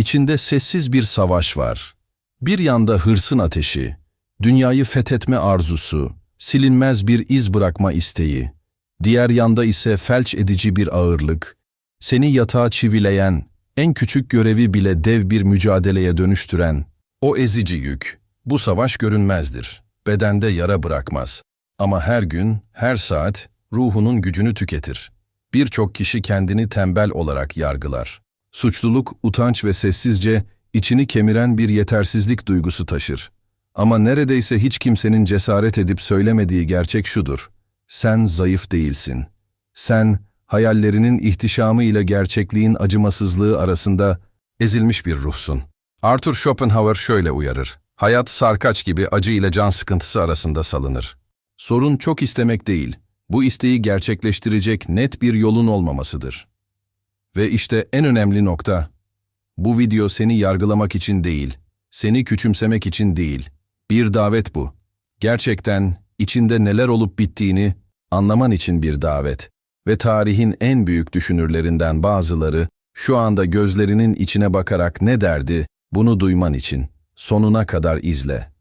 İçinde sessiz bir savaş var. Bir yanda hırsın ateşi, dünyayı fethetme arzusu, silinmez bir iz bırakma isteği. Diğer yanda ise felç edici bir ağırlık, seni yatağa çivileyen, en küçük görevi bile dev bir mücadeleye dönüştüren, o ezici yük. Bu savaş görünmezdir, bedende yara bırakmaz. Ama her gün, her saat ruhunun gücünü tüketir. Birçok kişi kendini tembel olarak yargılar. Suçluluk, utanç ve sessizce içini kemiren bir yetersizlik duygusu taşır. Ama neredeyse hiç kimsenin cesaret edip söylemediği gerçek şudur. Sen zayıf değilsin. Sen, hayallerinin ihtişamı ile gerçekliğin acımasızlığı arasında ezilmiş bir ruhsun. Arthur Schopenhauer şöyle uyarır. Hayat sarkaç gibi acı ile can sıkıntısı arasında salınır. Sorun çok istemek değil, bu isteği gerçekleştirecek net bir yolun olmamasıdır. Ve işte en önemli nokta, bu video seni yargılamak için değil, seni küçümsemek için değil, bir davet bu. Gerçekten içinde neler olup bittiğini anlaman için bir davet. Ve tarihin en büyük düşünürlerinden bazıları şu anda gözlerinin içine bakarak ne derdi bunu duyman için sonuna kadar izle.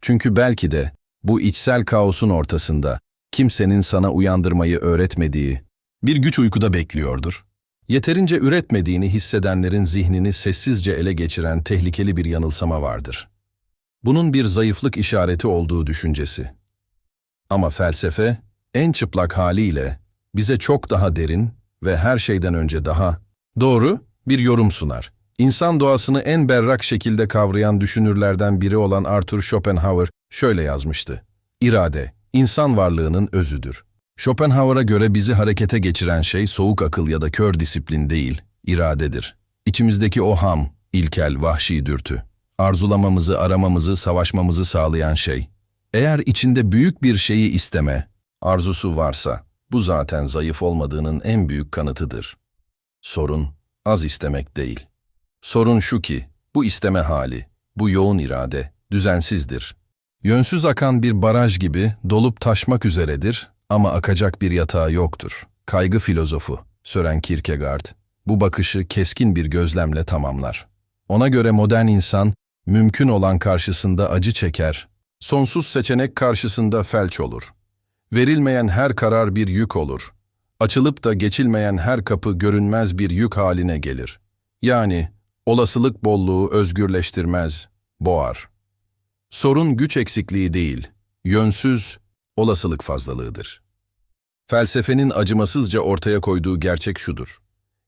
Çünkü belki de bu içsel kaosun ortasında kimsenin sana uyandırmayı öğretmediği bir güç uykuda bekliyordur. Yeterince üretmediğini hissedenlerin zihnini sessizce ele geçiren tehlikeli bir yanılsama vardır. Bunun bir zayıflık işareti olduğu düşüncesi. Ama felsefe, en çıplak haliyle bize çok daha derin ve her şeyden önce daha doğru bir yorum sunar. İnsan doğasını en berrak şekilde kavrayan düşünürlerden biri olan Arthur Schopenhauer şöyle yazmıştı. İrade, insan varlığının özüdür. Schopenhauer'a göre bizi harekete geçiren şey soğuk akıl ya da kör disiplin değil, iradedir. İçimizdeki o ham, ilkel, vahşi dürtü. Arzulamamızı, aramamızı, savaşmamızı sağlayan şey. Eğer içinde büyük bir şeyi isteme, arzusu varsa, bu zaten zayıf olmadığının en büyük kanıtıdır. Sorun, az istemek değil. Sorun şu ki, bu isteme hali, bu yoğun irade, düzensizdir. Yönsüz akan bir baraj gibi dolup taşmak üzeredir ama akacak bir yatağı yoktur. Kaygı filozofu Sören Kierkegaard bu bakışı keskin bir gözlemle tamamlar. Ona göre modern insan mümkün olan karşısında acı çeker, sonsuz seçenek karşısında felç olur. Verilmeyen her karar bir yük olur. Açılıp da geçilmeyen her kapı görünmez bir yük haline gelir. Yani olasılık bolluğu özgürleştirmez, boğar. Sorun güç eksikliği değil, yönsüz, olasılık fazlalığıdır. Felsefenin acımasızca ortaya koyduğu gerçek şudur.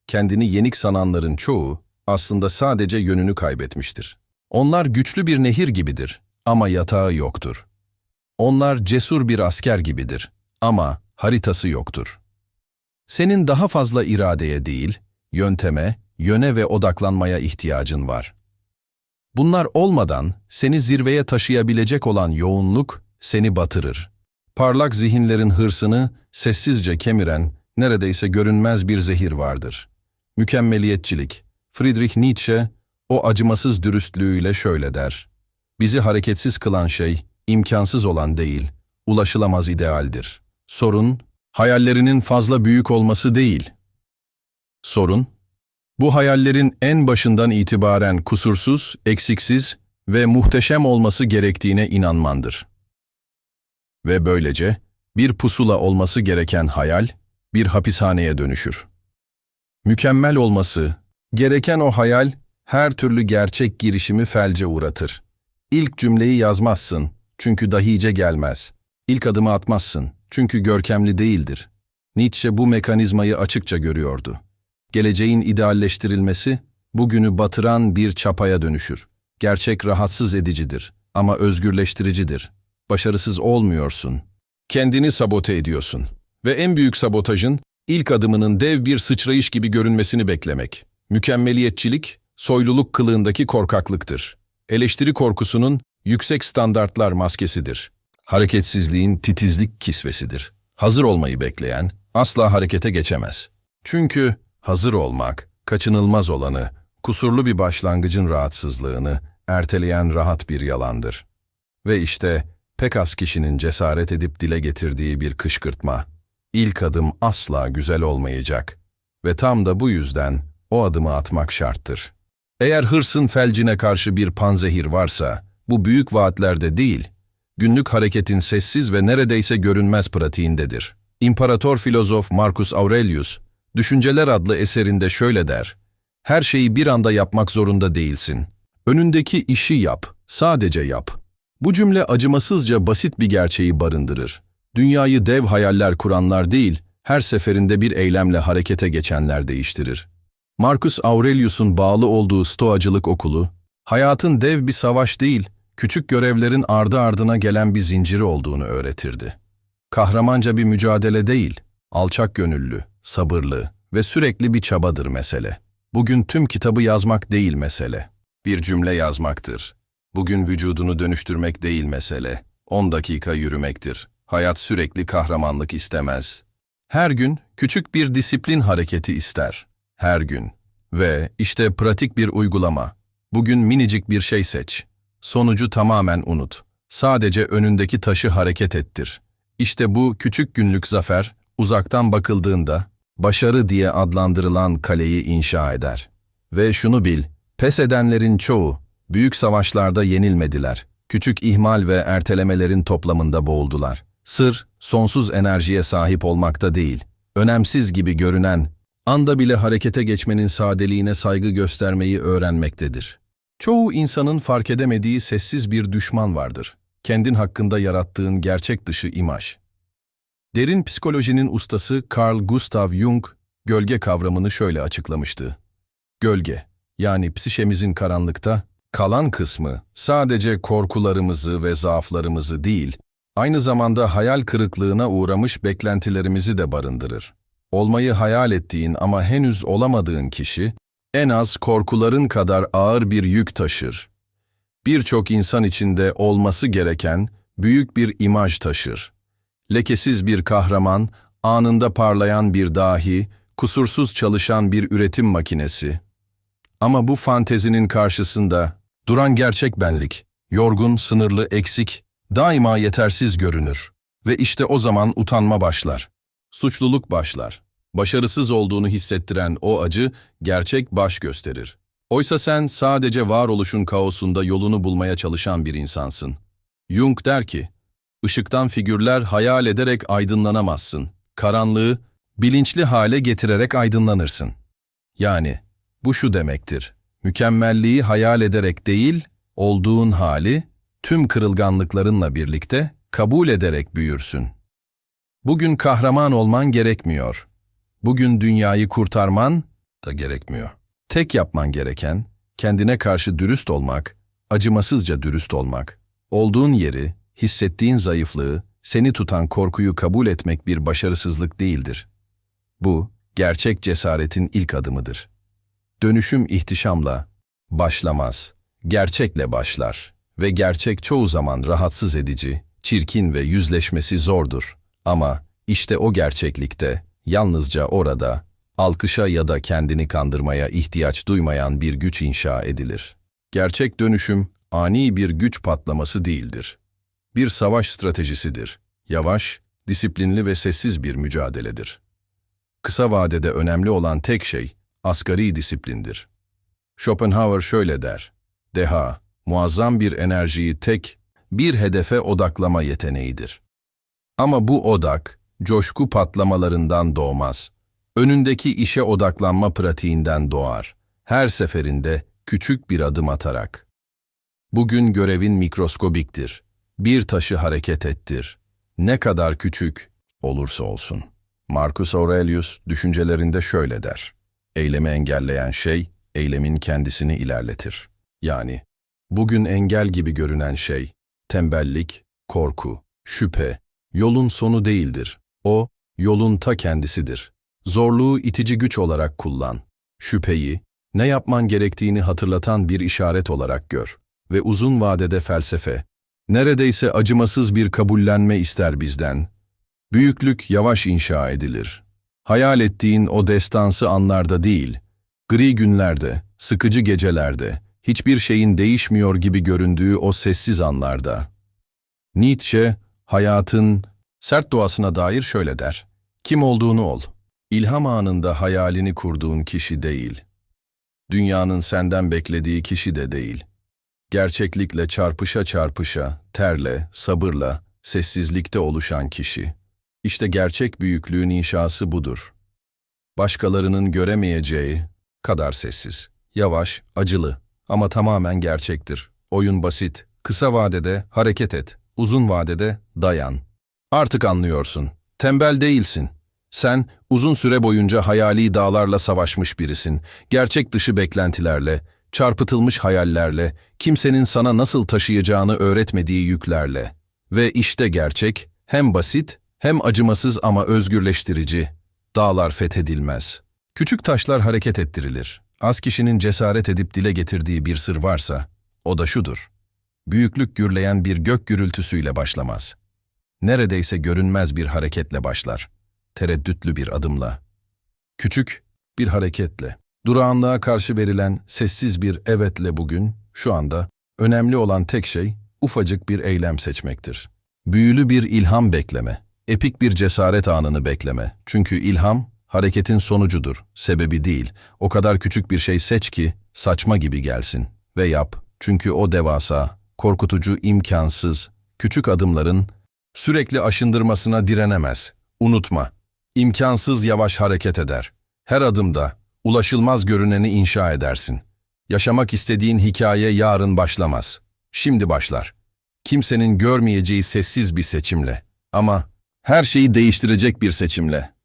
Kendini yenik sananların çoğu aslında sadece yönünü kaybetmiştir. Onlar güçlü bir nehir gibidir ama yatağı yoktur. Onlar cesur bir asker gibidir ama haritası yoktur. Senin daha fazla iradeye değil, yönteme, yöne ve odaklanmaya ihtiyacın var. Bunlar olmadan seni zirveye taşıyabilecek olan yoğunluk seni batırır. Parlak zihinlerin hırsını sessizce kemiren, neredeyse görünmez bir zehir vardır. Mükemmeliyetçilik. Friedrich Nietzsche o acımasız dürüstlüğüyle şöyle der. Bizi hareketsiz kılan şey, imkansız olan değil, ulaşılamaz idealdir. Sorun, hayallerinin fazla büyük olması değil. Sorun, bu hayallerin en başından itibaren kusursuz, eksiksiz ve muhteşem olması gerektiğine inanmandır. Ve böylece bir pusula olması gereken hayal bir hapishaneye dönüşür. Mükemmel olması, gereken o hayal her türlü gerçek girişimi felce uğratır. İlk cümleyi yazmazsın çünkü dahice gelmez. İlk adımı atmazsın çünkü görkemli değildir. Nietzsche bu mekanizmayı açıkça görüyordu. Geleceğin idealleştirilmesi, bugünü batıran bir çapaya dönüşür. Gerçek rahatsız edicidir ama özgürleştiricidir. Başarısız olmuyorsun. Kendini sabote ediyorsun. Ve en büyük sabotajın, ilk adımının dev bir sıçrayış gibi görünmesini beklemek. Mükemmeliyetçilik, soyluluk kılığındaki korkaklıktır. Eleştiri korkusunun yüksek standartlar maskesidir. Hareketsizliğin titizlik kisvesidir. Hazır olmayı bekleyen asla harekete geçemez. Çünkü hazır olmak, kaçınılmaz olanı, kusurlu bir başlangıcın rahatsızlığını erteleyen rahat bir yalandır. Ve işte pek az kişinin cesaret edip dile getirdiği bir kışkırtma. İlk adım asla güzel olmayacak ve tam da bu yüzden o adımı atmak şarttır. Eğer hırsın felcine karşı bir panzehir varsa, bu büyük vaatlerde değil, günlük hareketin sessiz ve neredeyse görünmez pratiğindedir. İmparator filozof Marcus Aurelius, Düşünceler adlı eserinde şöyle der, Her şeyi bir anda yapmak zorunda değilsin. Önündeki işi yap, sadece yap. Bu cümle acımasızca basit bir gerçeği barındırır. Dünyayı dev hayaller kuranlar değil, her seferinde bir eylemle harekete geçenler değiştirir. Marcus Aurelius'un bağlı olduğu Stoacılık okulu, hayatın dev bir savaş değil, küçük görevlerin ardı ardına gelen bir zinciri olduğunu öğretirdi. Kahramanca bir mücadele değil, alçak gönüllü, sabırlı ve sürekli bir çabadır mesele. Bugün tüm kitabı yazmak değil mesele. Bir cümle yazmaktır. Bugün vücudunu dönüştürmek değil mesele. 10 dakika yürümektir. Hayat sürekli kahramanlık istemez. Her gün küçük bir disiplin hareketi ister. Her gün. Ve işte pratik bir uygulama. Bugün minicik bir şey seç. Sonucu tamamen unut. Sadece önündeki taşı hareket ettir. İşte bu küçük günlük zafer, uzaktan bakıldığında, başarı diye adlandırılan kaleyi inşa eder. Ve şunu bil, pes edenlerin çoğu, büyük savaşlarda yenilmediler. Küçük ihmal ve ertelemelerin toplamında boğuldular. Sır, sonsuz enerjiye sahip olmakta değil, önemsiz gibi görünen, anda bile harekete geçmenin sadeliğine saygı göstermeyi öğrenmektedir. Çoğu insanın fark edemediği sessiz bir düşman vardır. Kendin hakkında yarattığın gerçek dışı imaj. Derin psikolojinin ustası Carl Gustav Jung, gölge kavramını şöyle açıklamıştı. Gölge, yani psişemizin karanlıkta, kalan kısmı sadece korkularımızı ve zaaflarımızı değil, aynı zamanda hayal kırıklığına uğramış beklentilerimizi de barındırır. Olmayı hayal ettiğin ama henüz olamadığın kişi, en az korkuların kadar ağır bir yük taşır. Birçok insan içinde olması gereken büyük bir imaj taşır. Lekesiz bir kahraman, anında parlayan bir dahi, kusursuz çalışan bir üretim makinesi. Ama bu fantezinin karşısında duran gerçek benlik, yorgun, sınırlı, eksik, daima yetersiz görünür. Ve işte o zaman utanma başlar. Suçluluk başlar. Başarısız olduğunu hissettiren o acı gerçek baş gösterir. Oysa sen sadece varoluşun kaosunda yolunu bulmaya çalışan bir insansın. Jung der ki, ışıktan figürler hayal ederek aydınlanamazsın. Karanlığı bilinçli hale getirerek aydınlanırsın. Yani bu şu demektir. Mükemmelliği hayal ederek değil, olduğun hali tüm kırılganlıklarınla birlikte kabul ederek büyürsün. Bugün kahraman olman gerekmiyor. Bugün dünyayı kurtarman da gerekmiyor. Tek yapman gereken, kendine karşı dürüst olmak, acımasızca dürüst olmak. Olduğun yeri, hissettiğin zayıflığı, seni tutan korkuyu kabul etmek bir başarısızlık değildir. Bu, gerçek cesaretin ilk adımıdır. Dönüşüm ihtişamla başlamaz, gerçekle başlar ve gerçek çoğu zaman rahatsız edici, çirkin ve yüzleşmesi zordur. Ama işte o gerçeklikte, yalnızca orada, alkışa ya da kendini kandırmaya ihtiyaç duymayan bir güç inşa edilir. Gerçek dönüşüm, ani bir güç patlaması değildir. Bir savaş stratejisidir. Yavaş, disiplinli ve sessiz bir mücadeledir. Kısa vadede önemli olan tek şey, asgari disiplindir. Schopenhauer şöyle der, deha, muazzam bir enerjiyi tek, bir hedefe odaklama yeteneğidir. Ama bu odak, coşku patlamalarından doğmaz. Önündeki işe odaklanma pratiğinden doğar. Her seferinde küçük bir adım atarak. Bugün görevin mikroskobiktir. Bir taşı hareket ettir. Ne kadar küçük olursa olsun. Marcus Aurelius düşüncelerinde şöyle der. Eylemi engelleyen şey, eylemin kendisini ilerletir. Yani, bugün engel gibi görünen şey, tembellik, korku, şüphe, yolun sonu değildir. O, yolun ta kendisidir. Zorluğu itici güç olarak kullan. Şüpheyi, ne yapman gerektiğini hatırlatan bir işaret olarak gör. Ve uzun vadede felsefe, neredeyse acımasız bir kabullenme ister bizden. Büyüklük yavaş inşa edilir. Hayal ettiğin o destansı anlarda değil, gri günlerde, sıkıcı gecelerde, hiçbir şeyin değişmiyor gibi göründüğü o sessiz anlarda. Nietzsche, hayatın sert doğasına dair şöyle der. Kim olduğunu ol. İlham anında hayalini kurduğun kişi değil. Dünyanın senden beklediği kişi de değil. Gerçeklikle çarpışa çarpışa, terle, sabırla, sessizlikte oluşan kişi. İşte gerçek büyüklüğün inşası budur. Başkalarının göremeyeceği kadar sessiz, yavaş, acılı ama tamamen gerçektir. Oyun basit, kısa vadede hareket et, uzun vadede dayan. Artık anlıyorsun. Tembel değilsin. Sen uzun süre boyunca hayali dağlarla savaşmış birisin. Gerçek dışı beklentilerle, çarpıtılmış hayallerle, kimsenin sana nasıl taşıyacağını öğretmediği yüklerle. Ve işte gerçek, hem basit, hem acımasız ama özgürleştirici. Dağlar fethedilmez. Küçük taşlar hareket ettirilir. Az kişinin cesaret edip dile getirdiği bir sır varsa, o da şudur. Büyüklük gürleyen bir gök gürültüsüyle başlamaz. Neredeyse görünmez bir hareketle başlar. Tereddütlü bir adımla. Küçük bir hareketle. Durağanlığa karşı verilen sessiz bir evetle bugün, şu anda, önemli olan tek şey ufacık bir eylem seçmektir. Büyülü bir ilham bekleme, epik bir cesaret anını bekleme. Çünkü ilham, hareketin sonucudur, sebebi değil. O kadar küçük bir şey seç ki, saçma gibi gelsin. Ve yap, çünkü o devasa, korkutucu, imkansız, küçük adımların sürekli aşındırmasına direnemez. Unutma, imkansız yavaş hareket eder. Her adımda ulaşılmaz görüneni inşa edersin. Yaşamak istediğin hikaye yarın başlamaz. Şimdi başlar. Kimsenin görmeyeceği sessiz bir seçimle. Ama her şeyi değiştirecek bir seçimle.